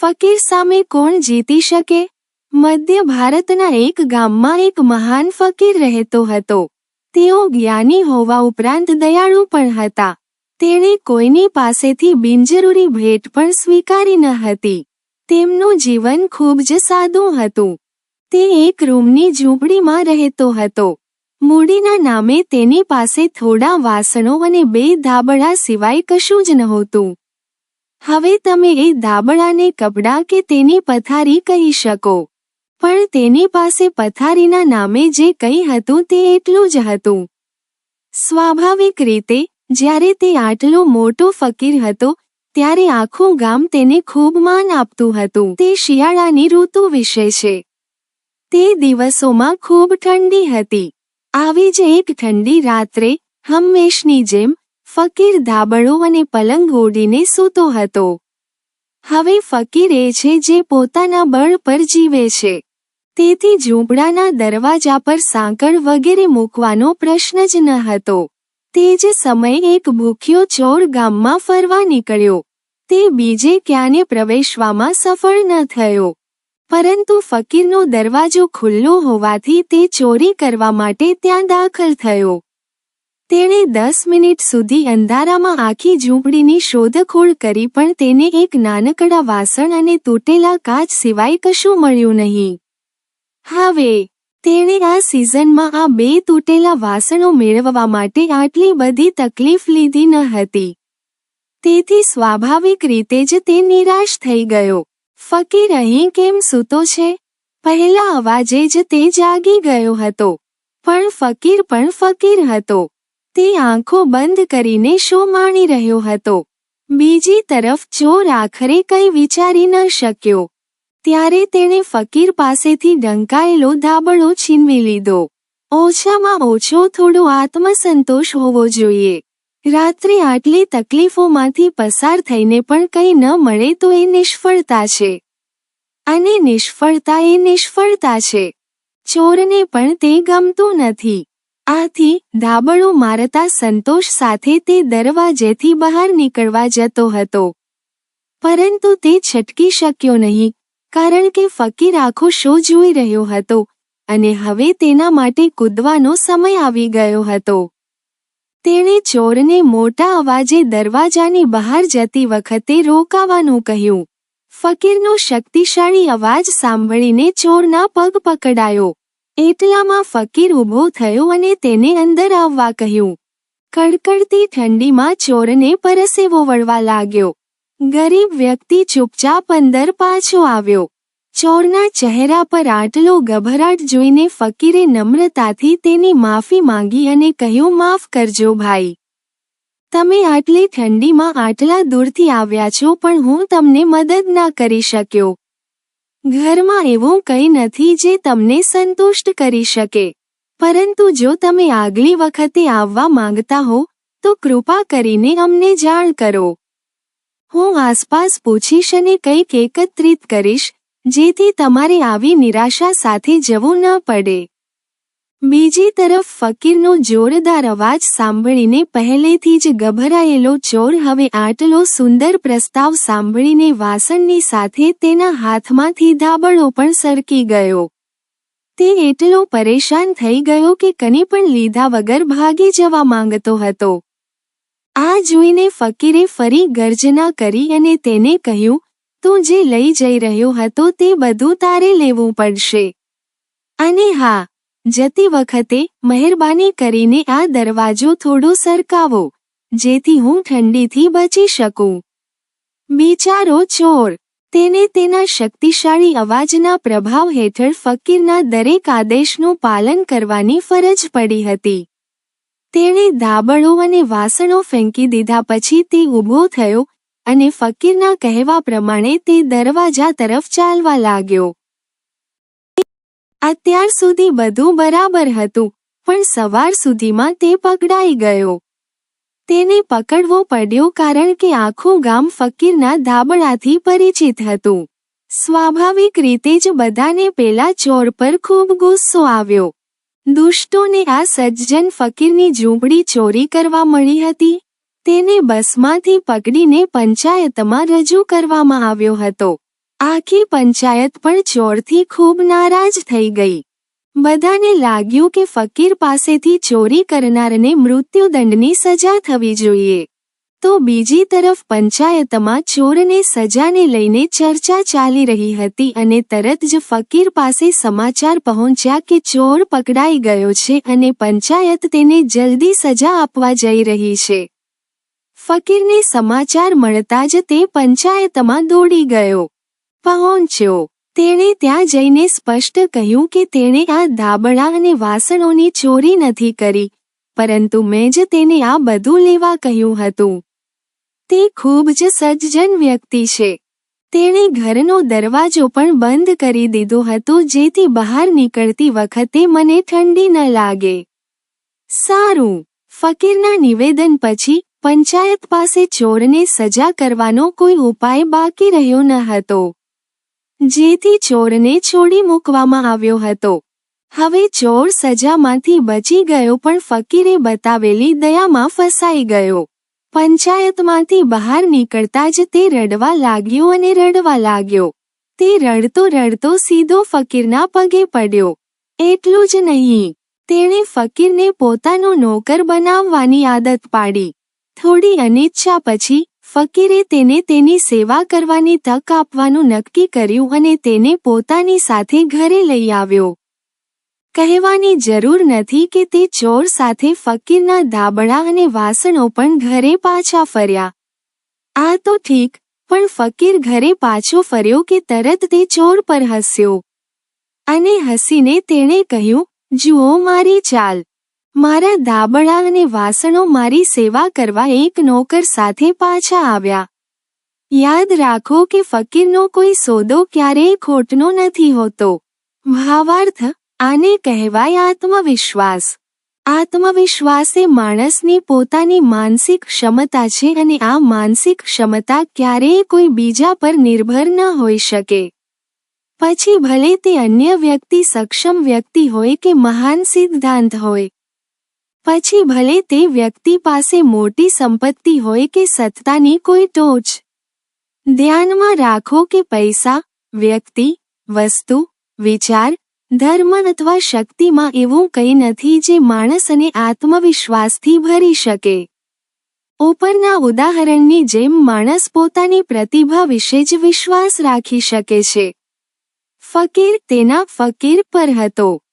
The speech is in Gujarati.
ફકીર સામે કોણ જીતી શકે? મધ્ય ભારતના એક ગામમાં એક મહાન ફકીર રહેતો હતો. તેઓ જ્ઞાની હોવા ઉપરાંત દયાળુ પણ હતા. તેણે કોઈની પાસેથી બિનજરૂરી ભેટ પણ સ્વીકારી ન હતી. તેમનું જીવન ખૂબ જ સાદું હતું. તે એક રૂમની ઝૂંપડીમાં રહેતો હતો. મૂડીના નામે તેની પાસે થોડા વાસણો અને બે ધાબળા સિવાય કશું જ નહોતું. હવે તમે એ ધાબળાને કપડાં કે તેની પથારી કહી શકો. પણ તેની પાસે પથારીના નામે જે કંઈ હતું તે એટલું જ હતું. સ્વાભાવિક રીતે, જ્યારે તે આટલો મોટો ફકીર હતો, ત્યારે આખું ગામ તેને ખૂબ માન આપતું હતું. તે શિયાળાની ઋતુ વિશે છે. તે દિવસોમાં ખૂબ ઠંડી હતી. આવી જ એક ઠંડી રાત્રે, હંમેશની જેમ ફકીર ધાબળો અને પલંગ ઓઢીને સૂતો હતો. હવે ફકીર એ છે જે પોતાના બળ પર જીવે છે. તેથી ઝૂંપડાના દરવાજા પર સાંકળ વગેરે મૂકવાનો પ્રશ્ન જ ન હતો. તે જ સમયે એક ભૂખ્યો ચોર ગામમાં ફરવા નીકળ્યો. તે બીજે ક્યાંને પ્રવેશવામાં સફળ ન થયો. પરંતુ ફકીરનો દરવાજો ખુલ્લો હોવાથી તે ચોરી કરવા માટે ત્યાં દાખલ થયો. તેણે દસ મિનિટ સુધી અંધારામાં આખી ઝૂંપડીની શોધખોળ કરી પણ તેને એક નાનકડા વાસણ અને તૂટેલા કાચ સિવાય કશું મળ્યું નહીં. હવે, તેણે આ સિઝનમાં આ બે તૂટેલા વાસણો મેળવવા માટે આટલી બધી તકલીફ લીધી ન હતી. તેથી સ્વાભાવિક રીતે જ તે નિરાશ થઈ ગયો. ફકીર, અહીં કેમ સૂતો છે? પહેલા અવાજે જ તે જાગી ગયો હતો. પણ ફકીર પણ ફકીર હતો. તે આંખો બંધ કરીને શો માણી રહ્યો હતો. બીજી તરફ ચોર આખરે કંઈ વિચારી ન શક્યો. ત્યારે તેણે ફકીર પાસેથી ઢંકાયેલો ધાબળો છીનવી લીધો. ઓછામાં ઓછો થોડો આત્મસંતોષ હોવો જોઈએ. રાત્રે આટલી તકલીફોમાંથી પસાર થઈને પણ કંઈ ન મળે તો એ નિષ્ફળતા છે. અને નિષ્ફળતા એ નિષ્ફળતા છે. ચોરને પણ તે ગમતું નથી. આથી ધાબળો મારતા સંતોષ સાથે તે દરવાજેથી બહાર નીકળવા જતો હતો. પરંતુ તે છટકી શક્યો નહીં, કારણ કે ફકીર આખો શો જોઈ રહ્યો હતો અને હવે તેના માટે કૂદવાનો સમય આવી ગયો હતો. તેણે ચોરને મોટા અવાજે દરવાજાની બહાર જતી વખતે રોકાવાનું કહ્યું. ફકીરનો શક્તિશાળી અવાજ સાંભળીને ચોરના પગ પકડાયો. એટલામાં ફકીર ઊભો થયો અને તેને અંદર આવવા કહ્યું. કડકડતી ઠંડીમાં ચોરને પરસેવો વળવા લાગ્યો. ગરીબ વ્યક્તિ ચૂપચાપ અંદર પાછો આવ્યો. ચોરના ચહેરા પર આટલો ગભરાટ જોઈને ફકીરે નમ્રતાથી તેની માફી માંગી અને કહ્યું, માફ કરજો ભાઈ. તમે આટલી ઠંડીમાં આટલા દૂરથી આવ્યા છો, પણ હું તમને મદદ ના કરી શક્યો. ઘરમાં એવું કંઈ નથી જે તમને સંતુષ્ટ કરી શકે. પરંતુ જો તમે આગલી વખતે આવવા માંગતા હો, તો કૃપા કરીને અમને જાણ કરો. હું આસપાસ પૂછીશ અને કંઈક એકત્રિત કરીશ, જેથી તમારે આવી નિરાશા સાથે જવું ન પડે. બીજી તરફ ફકીરનો જોરદાર અવાજ સાંભળીને પહેલેથી જ ગભરાયેલો ચોર હવે આટલો સુંદર પ્રસ્તાવ સાંભળીને વાસણની સાથે તેના હાથમાંથી ધાબળો પણ સરકી ગયો. તે એટલો પરેશાન થઈ ગયો કે કની પણ લીધા વગર ભાગી જવા માંગતો હતો. આ જોઈને ફકીરે ફરી ગર્જના કરી અને તેને કહ્યું, તું જે લઈ જઈ રહ્યો હતો તે બધું તારે લેવું પડશે. અને હા જતી વખતે મહેરબાની કરીને આ દરવાજો થોડો સરકાવો, જેથી હું ઠંડીથી બચી શકું. બિચારો ચોર, તેને તેના શક્તિશાળી અવાજના પ્રભાવ હેઠળ ફકીરના દરેક આદેશનું પાલન કરવાની ફરજ પડી હતી. તેણે ધાબળો અને વાસણો ફેંકી દીધા પછી તે ઊભો થયો અને ફકીરના કહેવા પ્રમાણે તે દરવાજા તરફ ચાલવા લાગ્યો. અત્યાર સુધી બધું બરાબર હતું, પણ સવાર સુધીમાં તે પકડાઈ ગયો. તેને પકડવો પડ્યો કારણ કે આખું ગામ ફકીરના ધાબળાથી પરિચિત હતું. સ્વાભાવિક રીતે જ બધાને પેલા ચોર પર ખૂબ ગુસ્સો આવ્યો. દુષ્ટોને આ સજ્જન ફકીરની ઝૂંપડી ચોરી કરવા મળી હતી. તેને બસમાંથી પકડીને પંચાયતમાં રજૂ કરવામાં આવ્યો હતો. આખી પંચાયત પણ ચોરથી ખૂબ નારાજ થઈ ગઈ. બધાને લાગ્યું કે ફકીર પાસેથી ચોરી કરનારને મૃત્યુદંડની સજા થવી જોઈએ. તો બીજી તરફ પંચાયતમાં ચોરને સજાને લઈને ચર્ચા ચાલી રહી હતી અને તરત જ ફકીર પાસે સમાચાર પહોંચ્યા કે ચોર પકડાઈ ગયો છે અને પંચાયત તેને જલ્દી સજા આપવા જઈ રહી છે. ફકીરને સમાચાર મળતા જ તે પંચાયતમાં દોડી ગયો. પહોંચ્યો તેણે ત્યાં જઈને સ્પષ્ટ કહ્યું કે તેણે આ ધાબળા અને વાસણોની ચોરી નથી કરી, પરંતુ મેં જ તેને આ બધું લેવા કહ્યું હતું. તે ખૂબ જ સજ્જન વ્યક્તિ છે. તેણે ઘરનો દરવાજો પણ બંધ કરી દીધો હતો જેથી બહાર નીકળતી વખતે મને ઠંડી ન લાગે. સારું. ફકીરના નિવેદન પછી પંચાયત પાસે ચોરને સજા કરવાનો કોઈ ઉપાય બાકી રહ્યો ન હતો. જેથી ચોરને છોડી મૂકવામાં આવ્યો હતો. હવે ચોર સજામાંથી બચી ગયો પણ ફકીરે બતાવેલી દયામાં ફસાઈ ગયો. પંચાયતમાંથી બહાર નીકળતા જ તે રડવા લાગ્યો અને રડવા લાગ્યો. તે રડતો રડતો સીધો ફકીરના પગે પડ્યો. એટલું જ નહીં, તેણે ફકીરને પોતાનો નોકર બનાવવાની આદત પાડી. થોડી અનિચ્છા પછી ફકીરે તેને તેની સેવા કરવાની તક આપવાનું નક્કી કર્યું અને તેને પોતાની સાથે ઘરે લઈ આવ્યો. કહેવાની જરૂર નથી કે તે ચોર સાથે ફકીરના ધાબળા અને વાસણો પણ ઘરે પાછા ફર્યા. આ તો ઠીક, પણ ફકીર ઘરે પાછો ફર્યો કે તરત તે ચોર પર હસ્યો. અને હસીને તેણે કહ્યું, જુઓ મારી ચાલ. મારા દાબળા અને વાસણો મારી સેવા કરવા એક નોકર સાથે પાછા આવ્યા. યાદ રાખો કે ફકીરનો કોઈ સોદો ક્યારેય ખોટનો નથી હોતો. ભાવાર્થ, આને કહેવાય આત્મવિશ્વાસ. આત્મવિશ્વાસ એ માણસની પોતાની માનસિક ક્ષમતા છે અને આ માનસિક ક્ષમતા ક્યારેય કોઈ બીજા પર નિર્ભર ન હોઈ શકે. પછી ભલે તે અન્ય વ્યક્તિ સક્ષમ વ્યક્તિ હોય કે મહાન સિદ્ધાંત હોય પછી ભલે તે વ્યક્તિ પાસે મોટી સંપત્તિ હોય કે સત્તાની કોઈ ટોચ. ધ્યાનમાં રાખો કે પૈસા, વ્યક્તિ, વસ્તુ, વિચાર, ધર્મ અથવા શક્તિમાં એવું કંઈ નથી જે માણસને આત્મવિશ્વાસથી ભરી શકે. ઉપરના ઉદાહરણની જેમ માણસ પોતાની પ્રતિભા વિશે જ વિશ્વાસ રાખી શકે છે. ફકીર તેના ફકીર પર હતો.